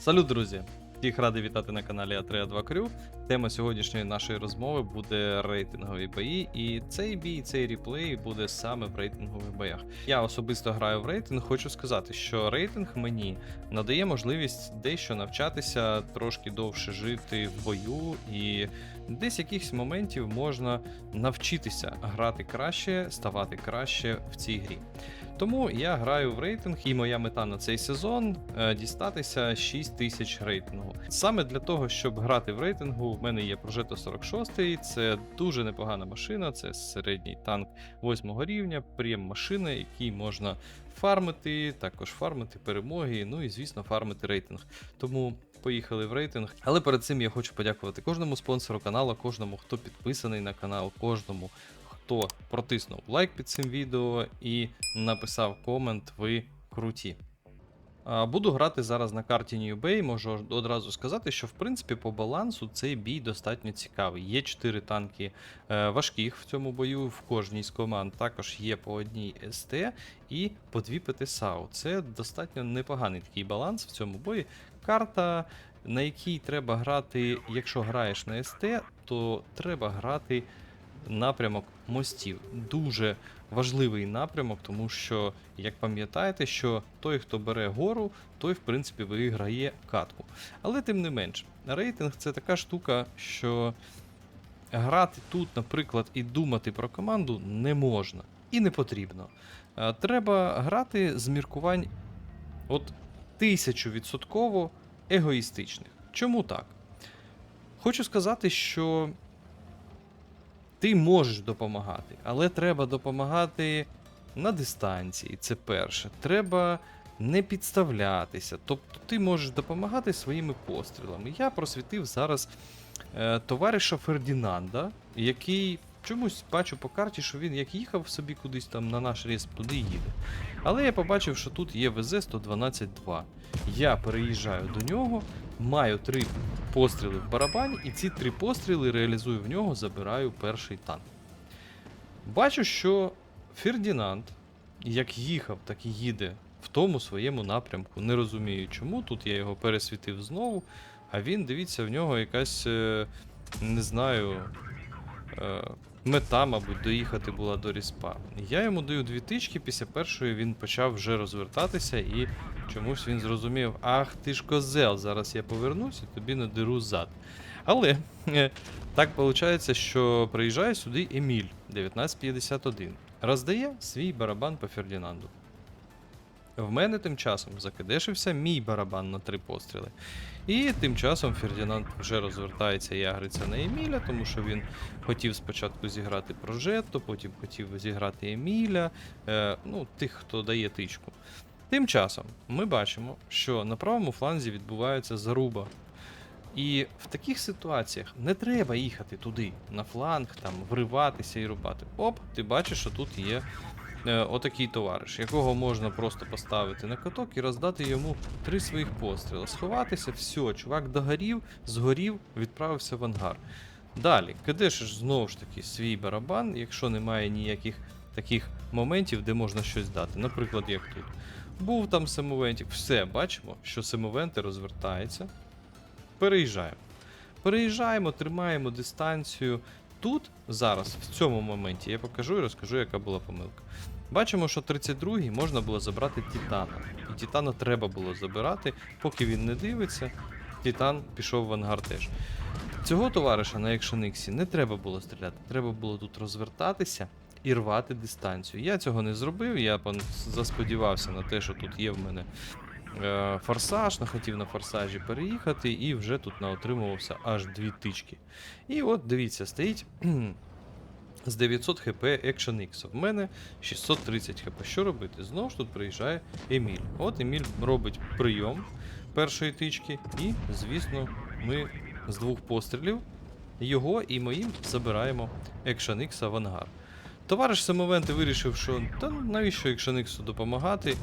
Салют, друзі! Всіх радий вітати на каналі А3А2 Крю. Тема сьогоднішньої нашої розмови буде рейтингові бої, і цей бій, цей реплей буде саме в рейтингових боях. Я особисто граю в рейтинг. Хочу сказати, що рейтинг мені надає можливість дещо навчатися, трошки довше жити в бою, і десь якихось моментів можна навчитися грати краще, ставати краще в цій грі. Тому я граю в рейтинг, і моя мета на цей сезон е, дістатися 6 тисяч рейтингу. Саме для того, щоб грати в рейтингу, в мене є Progetto 46, це дуже непогана машина, це середній танк 8 рівня, прем машина, який можна фармити, також фармити перемоги, ну і звісно, фармити рейтинг. Тому поїхали в рейтинг. Але перед цим я хочу подякувати кожному спонсору каналу, кожному, хто підписаний на канал, кожному хто протиснув лайк під цим відео і написав комент, ви круті. Буду грати зараз на карті New Bay. Можу одразу сказати, що в принципі по балансу цей бій достатньо цікавий. Є 4 танки е, важких в цьому бою в кожній з команд. Також є по одній СТ і по дві ПТСАУ. Це достатньо непоганий такий баланс в цьому бої. Карта, на якій треба грати, якщо граєш на СТ, то треба грати напрямок мостів. Дуже важливий напрямок, тому що, як пам'ятаєте, що той, хто бере гору, той, в принципі, виграє катку. Але тим не менш, рейтинг це така штука, що грати тут, наприклад, і думати про команду не можна і не потрібно. Треба грати з міркувань от тисячовідсотково егоїстичних. Чому так? Хочу сказати, що ти можеш допомагати, але треба допомагати на дистанції. Це перше. Треба не підставлятися. Тобто ти можеш допомагати своїми пострілами. Я просвітив зараз е, товариша Фердінанда, який чомусь бачу по карті, що він як їхав собі кудись там на наш рейс, туди їде. Але я побачив, що тут є ВЗ-112-2. Я переїжджаю до нього, маю три постріли в барабані, і ці три постріли реалізую в нього, забираю перший танк. Бачу, що Фердінанд, як їхав, так і їде в тому своєму напрямку. Не розумію чому. Тут я його пересвітив знову. А він, дивіться, в нього якась, е, не знаю, е, мета, мабуть, доїхати була до ріспа. Я йому даю дві тички, після першої він почав вже розвертатися і чомусь він зрозумів: ах ти ж козел, зараз я повернуся, тобі надеру зад. Але е, так виходить, що приїжджає сюди Еміль 1951, роздає свій барабан по Фердінанду. В мене тим часом закидешився мій барабан на три постріли. І тим часом Фердінанд вже розвертається і агриться на Еміля, тому що він хотів спочатку зіграти Прожетто, потім хотів зіграти Еміля, е, ну, тих, хто дає тичку. Тим часом ми бачимо, що на правому фланзі відбувається заруба. І в таких ситуаціях не треба їхати туди, на фланг, там, вриватися і рубати. Оп, ти бачиш, що тут є отакий товариш, якого можна просто поставити на каток і роздати йому три своїх постріли. Сховатися, все, чувак догорів, згорів, відправився в ангар. Далі, кидешиш знову ж таки свій барабан, якщо немає ніяких таких моментів, де можна щось дати. Наприклад, як тут. Був там семовентик, все, бачимо, що семовенти розвертається. Переїжджаємо. Переїжджаємо, тримаємо дистанцію. Тут зараз, в цьому моменті, я покажу і розкажу, яка була помилка. Бачимо, що 32-й можна було забрати Титана. І Титана треба було забирати, поки він не дивиться. Титан пішов в ангар теж. Цього товариша на екшениксі не треба було стріляти, треба було тут розвертатися і рвати дистанцію. Я цього не зробив, я засподівався на те, що тут є в мене форсаж, не хотів на форсажі переїхати, і вже тут наотримувався аж дві тички. І от дивіться, стоїть з 900 хп Action X. В мене 630 хп. Що робити? Знову ж тут приїжджає Еміль. От Еміль робить прийом першої тички, і, звісно, ми з двох пострілів його і моїм забираємо Action X в ангар. Товариш Самовенти вирішив, що та навіщо Action X допомагати.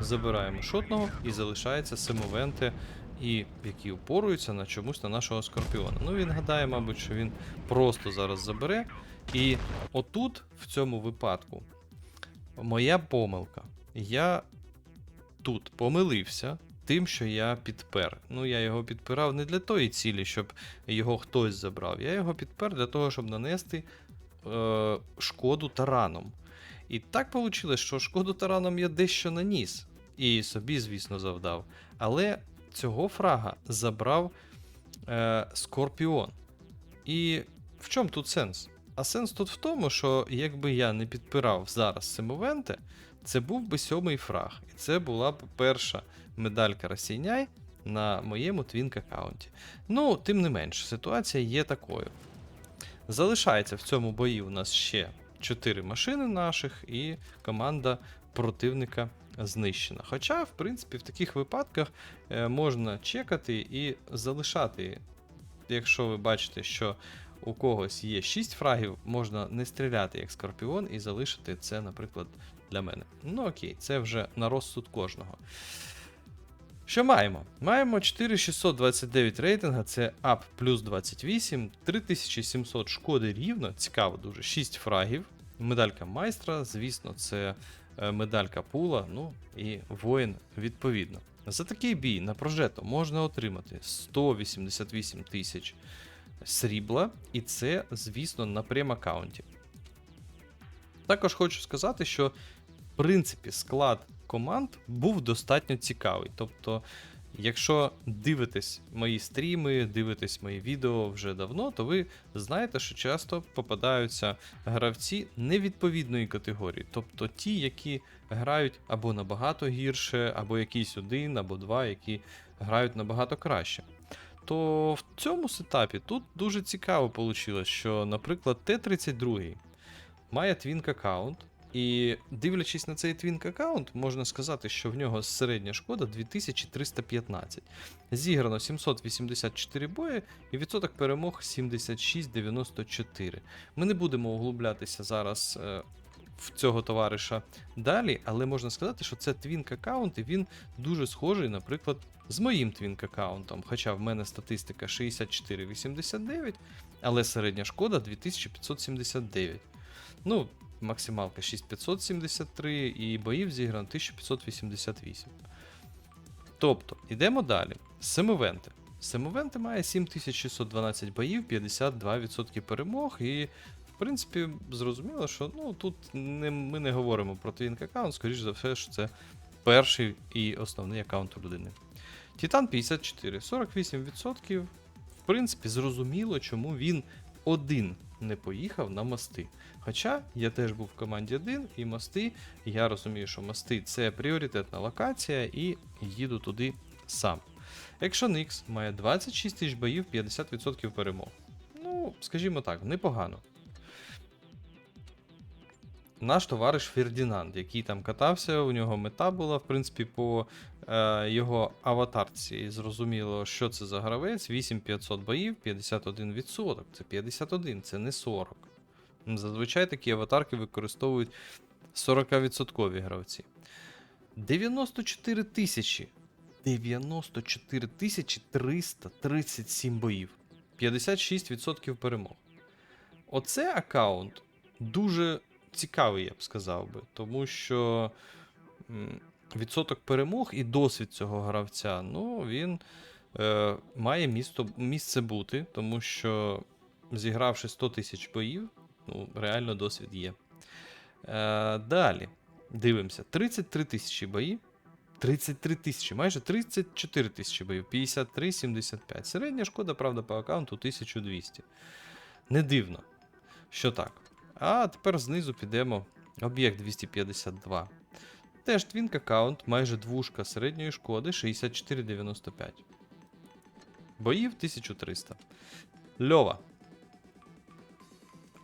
Забираємо шотного і залишається Семовенте, і який упорується на чомусь на нашого скорпіона. Ну він гадає, мабуть, що він просто зараз забере. І отут, в цьому випадку, моя помилка. Я тут помилився, тим, що я підпер. Ну, я його підпирав не для тої цілі, щоб його хтось забрав. Я його підпер для того, щоб нанести е, шкоду тараном. І так вийшло, що шкоду тараном я дещо наніс. І собі, звісно, завдав. Але цього фрага забрав е, Скорпіон. І в чому тут сенс? А сенс тут в тому, що якби я не підпирав зараз Семовенте, це був би сьомий фраг. І це була б перша медалька Російняй на моєму твінк аккаунті. Ну, тим не менш, ситуація є такою. Залишається в цьому бої у нас ще 4 машини наших, і команда противника знищена. Хоча, в принципі, в таких випадках е, можна чекати і залишати. Якщо ви бачите, що у когось є 6 фрагів, можна не стріляти як скорпіон і залишити це, наприклад, для мене. Ну окей, це вже на розсуд кожного. Що маємо? Маємо 4629 рейтинга, це ап плюс 28, 3700 шкоди рівно, цікаво дуже, 6 фрагів, медалька майстра, звісно, це е, медалька пула, ну і воїн відповідно. За такий бій на прожето можна отримати 188 тисяч срібла, і це, звісно, на прем-аккаунті. Також хочу сказати, що в принципі склад команд був достатньо цікавий. Тобто, якщо дивитесь мої стріми, дивитесь мої відео вже давно, то ви знаєте, що часто попадаються гравці невідповідної категорії, тобто ті, які грають або набагато гірше, або якийсь один, або два, які грають набагато краще. То в цьому сетапі тут дуже цікаво вийшло, що, наприклад, Т-32 має твінк аккаунт, і дивлячись на цей твінк аккаунт, можна сказати, що в нього середня шкода 2315. Зіграно 784 бої і відсоток перемог 76,94. Ми не будемо углублятися зараз е, в цього товариша далі, але можна сказати, що це твінк аккаунт, і він дуже схожий, наприклад, з моїм твінк аккаунтом. Хоча в мене статистика 64,89, але середня шкода 2579. Ну, максималка 6573 і боїв зіграно 1588. Тобто, йдемо далі. Семовенти. Семовенти має 7612 боїв, 52% перемог, і, в принципі, зрозуміло, що ну, тут не, ми не говоримо про твінк аккаунт, скоріш за все, що це перший і основний аккаунт у людини. Титан 54, 48%. В принципі, зрозуміло, чому він один не поїхав на мости. Хоча я теж був в команді 1 і мости, я розумію, що мости це пріоритетна локація, і їду туди сам. Якщо Никс має 26 тисяч боїв, 50% перемог. Ну, скажімо так, непогано. Наш товариш Фердінанд, який там катався, у нього мета була, в принципі, по його аватарці. і Зрозуміло, що це за гравець. 8500 боїв, 51%. Це 51, це не 40. Зазвичай такі аватарки використовують 40% гравці. 94 тисячі. 94 тисячі 337 боїв. 56% перемог. Оце аккаунт дуже цікавий, я б сказав би, тому що відсоток перемог і досвід цього гравця, ну, він е, має місто, місце бути, тому що зігравши 100 тисяч боїв, ну, реально досвід є. Е, далі. Дивимося: 33 тисячі боїв. 33 тисячі, майже 34 тисячі боїв, 53,75. Середня шкода, правда, по аккаунту 1200. Не дивно, що так. А тепер знизу підемо. Об'єкт 252. Теж твінк аккаунт, майже двушка середньої шкоди 64,95. Боїв 1300. Льова.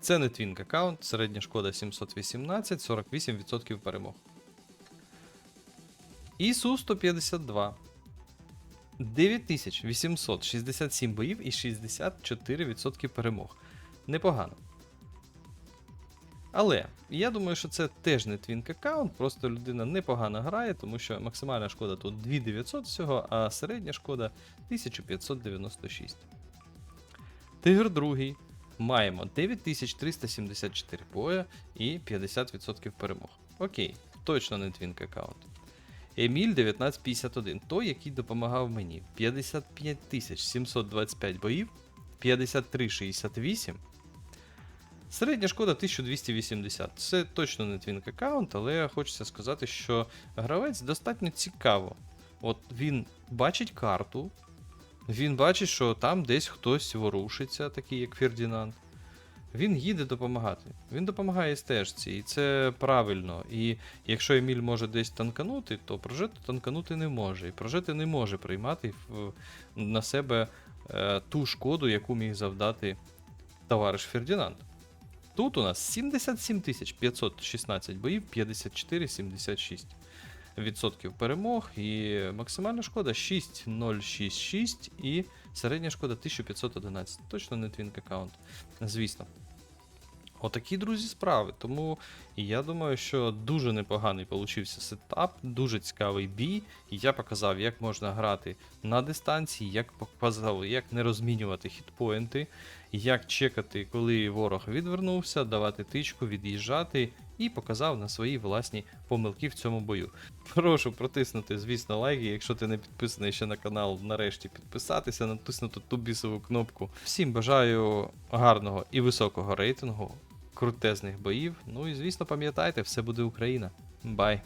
Це не твінк аккаунт, середня шкода 718, 48% перемог. ісу 152. 9867 боїв і 64% перемог. Непогано. Але я думаю, що це теж не твінк аккаунт, просто людина непогано грає, тому що максимальна шкода тут 2900 всього, а середня шкода 1596. Тигр другий. Маємо 9374 боя і 50% перемог. Окей, точно не твінк аккаунт. Еміль 1951, той, який допомагав мені. 55 725 боїв, 5368. Середня шкода 1280. Це точно не твінк аккаунт, але хочеться сказати, що гравець достатньо цікаво. От він бачить карту, він бачить, що там десь хтось ворушиться, такий як Фердінанд. Він їде допомагати. Він допомагає стежці, і це правильно. І якщо Еміль може десь танканути, то прожити танканути не може. І прожити не може приймати на себе е, ту шкоду, яку міг завдати товариш Фердінанд. Тут у нас 77 516 боїв, 54,76 відсотків перемог, і максимальна шкода 6,066 і середня шкода 1511. Точно не твінк аккаунт, звісно. Отакі, друзі, справи. Тому я думаю, що дуже непоганий получився сетап, дуже цікавий бій. Я показав, як можна грати на дистанції, як показав, як не розмінювати хітпоінти, як чекати, коли ворог відвернувся, давати тичку, від'їжджати, і показав на свої власні помилки в цьому бою. Прошу протиснути, звісно, лайки. Якщо ти не підписаний ще на канал, нарешті підписатися, натиснути ту бісову кнопку. Всім бажаю гарного і високого рейтингу, крутезних боїв. Ну і звісно, пам'ятайте, все буде Україна. Бай!